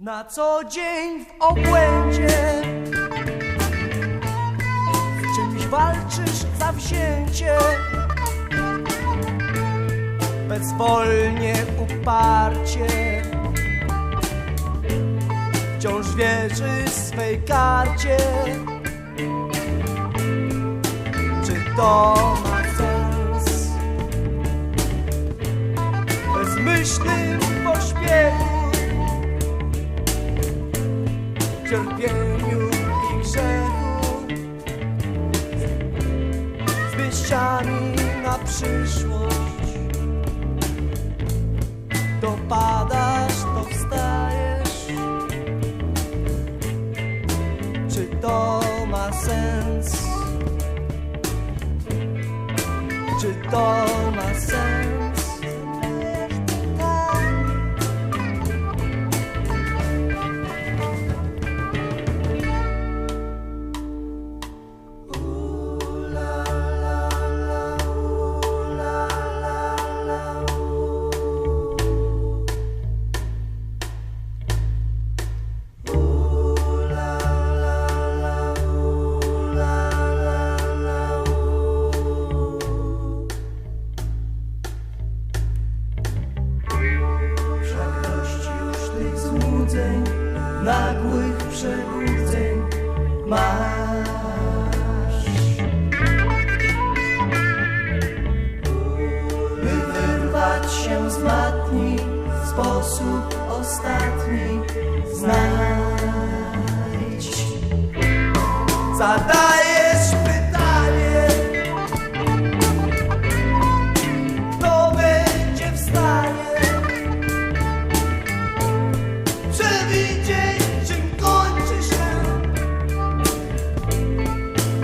Na co dzień w obłędzie. Z czymś walczysz zawzięcie Bezwolnie, uparcie. Wciąż wierzysz swej karcie. Czy to ma sens? Bezmyślnym pośpiechu cierpieniu i grzechu. Z wieściami na przyszłość. Dopadasz, to wstajesz czy to ma sens? Czy to ma sens masz. By wyrwać się z matni, sposób ostatni znajdź. Zadajesz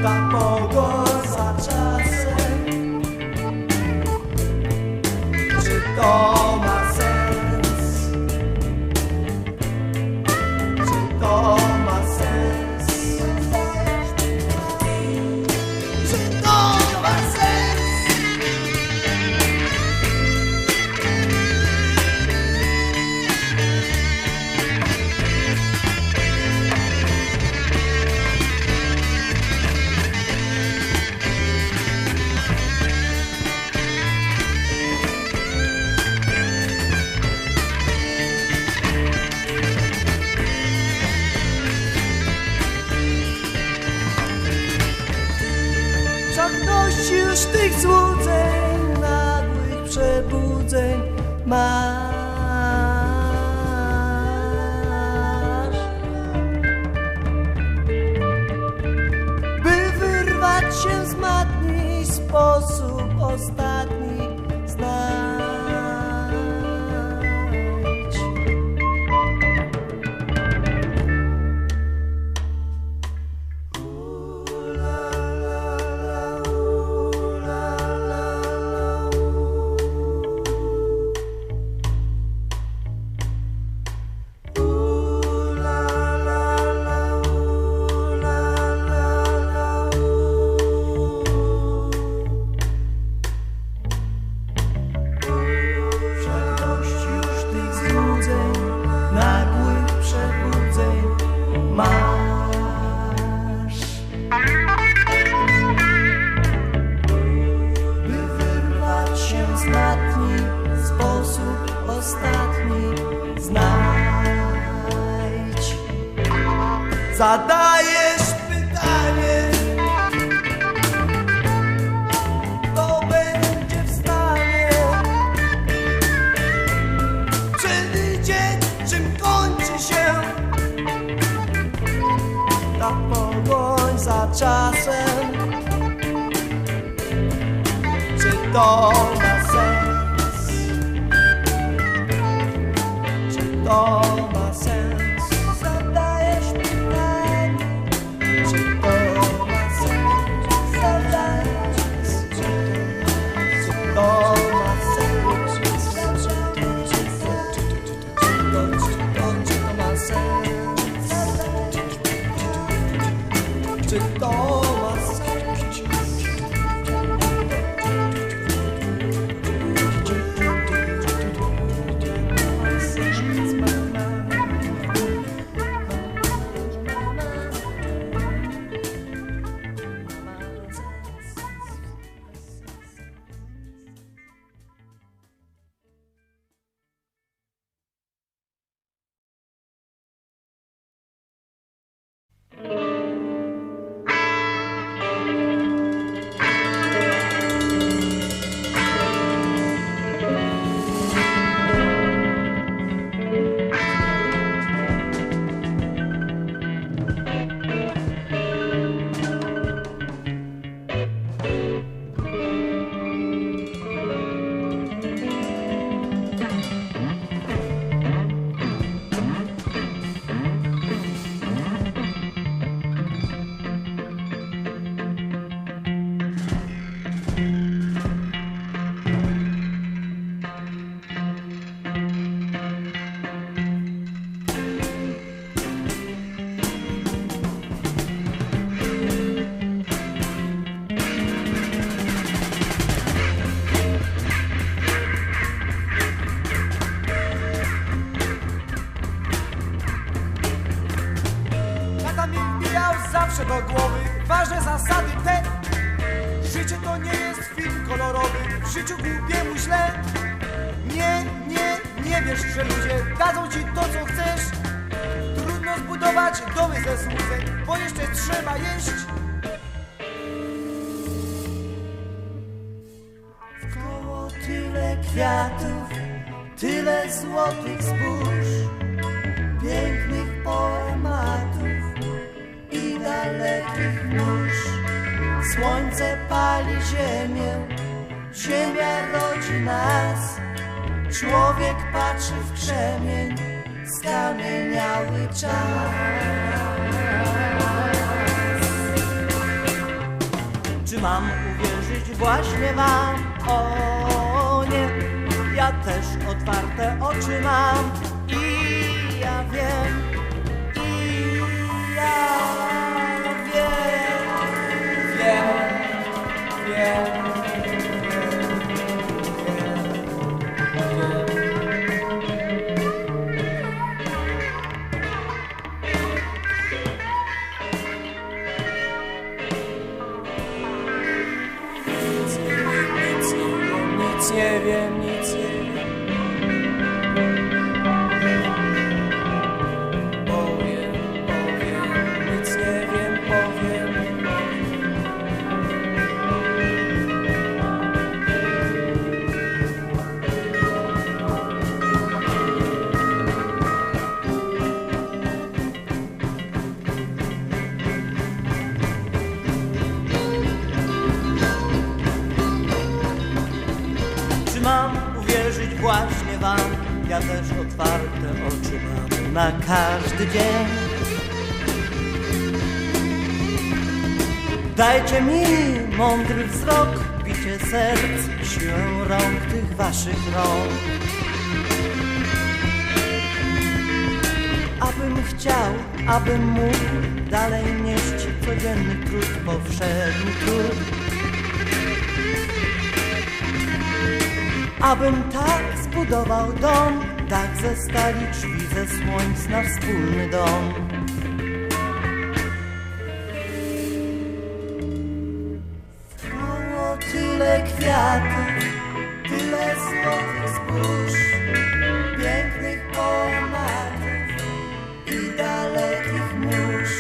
ta podróż za złudzeń, nagłych przebudzeń masz. By wyrwać się z matni, sposób ostatni znajdź. Zadajesz pytanie, kto będzie w stanie przewidzieć, czym kończy się ta pogoń za czasem. Czy to ma sens? Czy to te tomas. do głowy Ważne zasady te. Życie to nie jest film kolorowy W życiu głupiemu źle. Nie, nie, nie wiesz, że ludzie dadzą ci to, co chcesz. Trudno zbudować domy ze słuzek Bo jeszcze trzeba jeść. Wkoło tyle kwiatów, tyle złotych zbóż, Słońce pali ziemię, ziemia rodzi nas. Człowiek patrzy w krzemień, skamieniały czas. Czy mam uwierzyć właśnie wam? O nie, ja też otwarte oczy mam nie wiem, nic wam? Ja też otwarte oczy mam na każdy dzień. Dajcie mi mądry wzrok, bicie serc, siłę rąk tych waszych rąk. Abym chciał, abym mógł dalej nieść codzienny trud, powszedni trud. Abym tak zbudował dom, dach ze stali, drzwi ze słońc na wspólny dom. Koło tyle kwiatów, tyle złotych zbóż, pięknych poematów i dalekich mórz.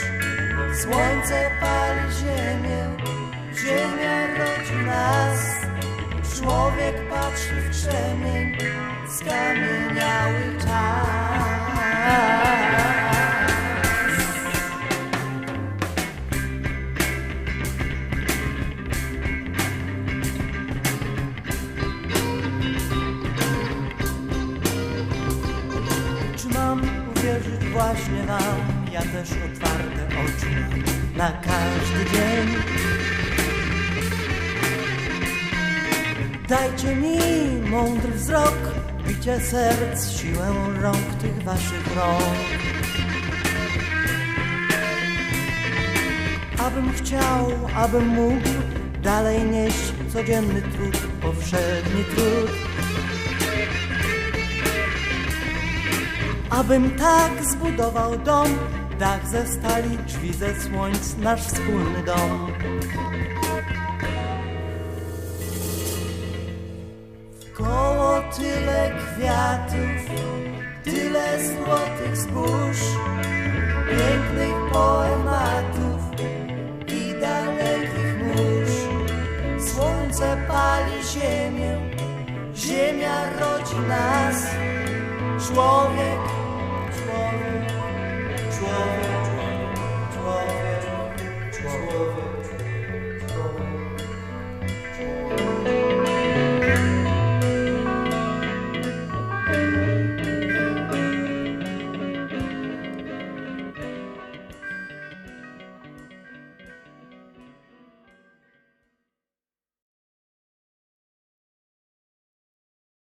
Słońce pali ziemię, ziemia rodzi nas. Człowiek patrzy w krzemień, skamieniały czas. Czy mam uwierzyć właśnie wam? Ja też otwarte oczy na każdy dzień. Dajcie mi mądry wzrok, bicie serc, siłę rąk tych waszych rąk. Abym chciał, abym mógł dalej nieść codzienny trud, powszedni trud. Abym tak zbudował dom, dach ze stali, drzwi ze słońc, nasz wspólny dom. Wokoło tyle kwiatów, tyle złotych zbóż, pięknych poematów i dalekich mórz. Słońce pali ziemię, ziemia rodzi nas, człowiek